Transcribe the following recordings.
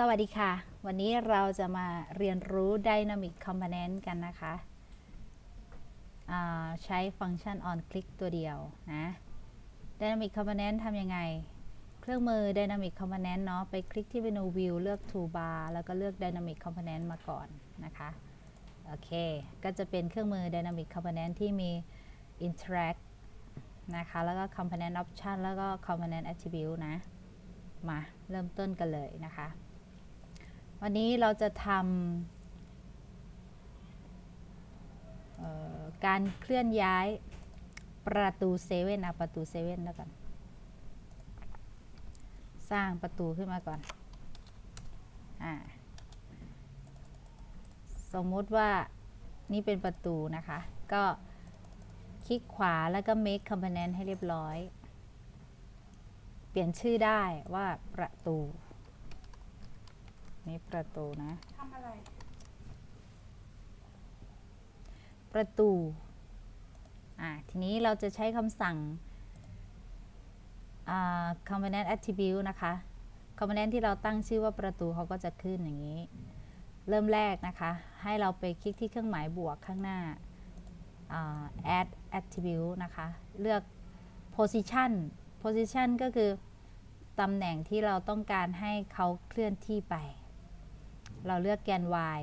สวัสดีค่ะ วันนี้เราจะมาเรียนรู้ Dynamic Component กันนะคะใช้ฟังก์ชัน on click ตัวเดียวนะ Dynamic Component ทำยังไง เครื่องมือ Dynamic Component เนาะไปคลิกที่เมนู View เลือก Toolbar แล้วก็เลือก Dynamic Component มาก่อนนะคะ โอเค ก็จะเป็นเครื่องมือ Dynamic Component ที่มี Interact นะคะ แล้วก็ Component Option แล้วก็ Component Attribute นะ มาเริ่มต้นกันเลยนะคะ วันนี้เราจะทำการเคลื่อนย้ายประตูเซเว่นเอาประตูเซเว่นแล้วกัน สร้างประตูขึ้นมาก่อนอ่าสมมุติว่านี่เป็นประตูนะคะ ก็คลิกขวาแล้วก็ make component ให้เรียบร้อย เปลี่ยนชื่อได้ว่าประตู นี่ประตูนะ ทำอะไร ประตู อ่า ทีนี้เราจะใช้คำสั่ง อ่า component attribute นะคะ component ที่เราตั้งชื่อว่าประตูเขาก็จะขึ้นอย่างนี้ เริ่มแรกนะคะ ให้เราไปคลิกที่เครื่องหมายบวกข้างหน้าอ่า add attribute นะคะ เลือก position position ก็คือตำแหน่งที่เราต้องการให้เขาเคลื่อนที่ไป เราเลือกแกน y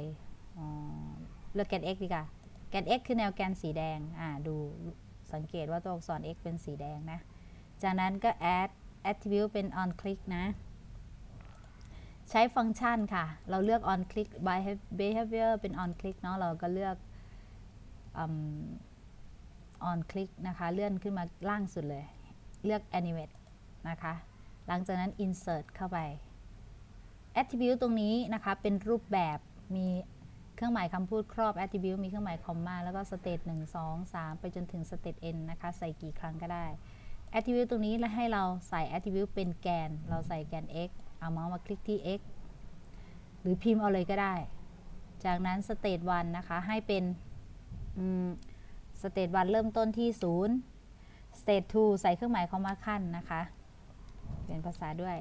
เลือกแกน x ดีกว่าแกน x คือแนวแกนสีแดง อ่า ดูสังเกตว่าตัวอักษร x เป็นสีแดงนะ จากนั้นก็ add attribute เป็น on click นะ ใช้ฟังก์ชันค่ะ เราเลือก on click by behavior เป็น on click เนาะ เราก็เลือกอ on click นะคะ เลื่อนขึ้นมาล่างสุดเลย เลือก animate นะคะ หลังจากนั้น insert เข้าไป attribute ตรงนี้นะคะ เป็นรูปแบบมีเครื่องหมายคำพูดครอบ attribute มีเครื่องหมายคอมมาแล้วก็ state 1 2 3 ไปจนถึง state n นะคะ ใส่กี่ครั้งก็ได้ attribute ตรงนี้แล้วให้เราใส่ attribute เป็นแกน เราใส่แกน x เอาเมาส์มาคลิกที่ x หรือพิมพ์เอาเลยก็ได้ จากนั้น state 1นะคะ ให้เป็นอืม state 1เริ่มต้นที่ 0 state 2 ใส่เครื่องหมายคอมมาขั้นนะคะ เป็นภาษาด้วย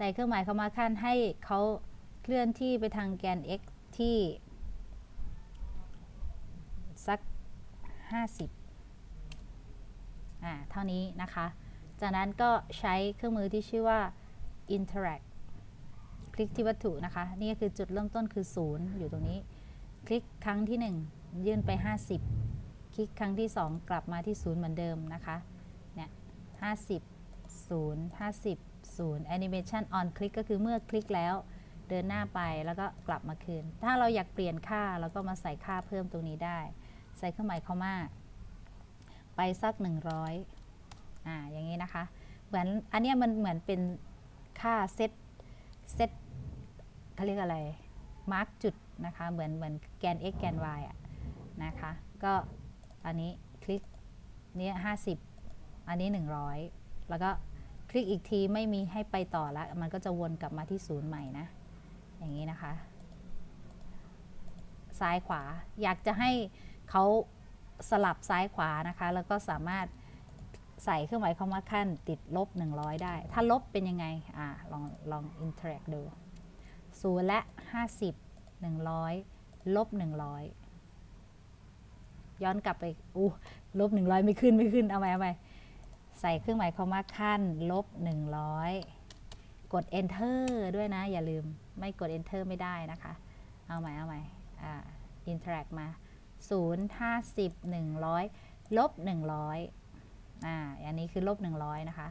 ส่เครื่องหมายคอมมาขั้นให้เขาเคลื่อนที่ไปทางแกน x ที่ สัก 50อ่าเท่านี้นะคะ จากนั้นก็ใช้เครื่องมือที่ชื่อว่า interact คลิกที่วัตถุนะคะ นี่ก็คือจุดเริ่มต้นคือ 0 อยู่ตรงนี้ คลิกครั้งที่ 1 ยื่นไป 50 คลิกครั้งที่ 2 กลับมาที่ 0 เหมือนเดิมนะคะ เนี่ย 50 0 50 0 animation on click ก็คือเมื่อคลิกแล้วเดินหน้าไปแล้วก็กลับมาคืน ถ้าเราอยากเปลี่ยนค่าเราก็มาใส่ค่าเพิ่มตรงนี้ได้ ใส่เครื่องหมายเข้ามาไปสัก 100อ่าอย่างนี้นะคะ เหมือนอันเนี้ยมันเหมือนเป็นค่าเซตเซตเขาเรียกอะไร มาร์กจุดนะคะ เหมือนเหมือนแกน x แกน y อะนะคะ ก็อันนี้คลิกเนี้ย50 อันนี้ 100 แล้วก็ คลิกอีกทีไม่มีให้ไปต่อแล้วมันก็จะวนกลับมาที่ศูนย์ใหม่นะ อย่างนี้นะคะ ซ้ายขวาอยากจะให้เขาสลับซ้ายขวานะคะ แล้วก็สามารถใส่เครื่องหมายคำว่าขั้นติดลบ 100 ได้ ถ้าลบเป็นยังไงอ่าลองลอง interact ดูศูนย์และ 50 100 ลบ 100 ย้อนกลับไปอู้ลบ 100 ไม่ขึ้นไม่ขึ้นเอาไปเอาไป ใส่เครื่องหมายคำว่าขั้นลบ 100 กด enter ด้วยนะ อย่าลืมไม่กด enter ไม่ได้นะคะ เอาใหม่ เอาใหม่อ่า interact มา 0 50 100 ลบ 100อ่าอันนี้คือลบ 100 นะคะ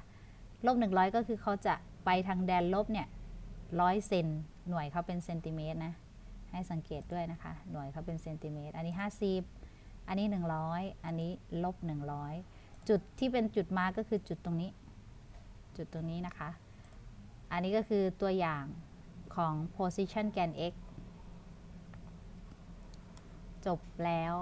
ลบ 100 ก็คือเขาจะไปทางแดนลบเนี่ยร้อยเซนหน่วยเขาเป็นเซนติเมตรนะ ให้สังเกตด้วยนะคะ หน่วยเขาเป็นเซนติเมตร อันนี้ 50 อันนี้ 100 อันนี้ลบ 100 จุดที่เป็นจุดมาร์กก็คือจุดตรงนี้ จุดตรงนี้นะคะ อันนี้ก็คือตัวอย่างของ position แกน x จบแล้ว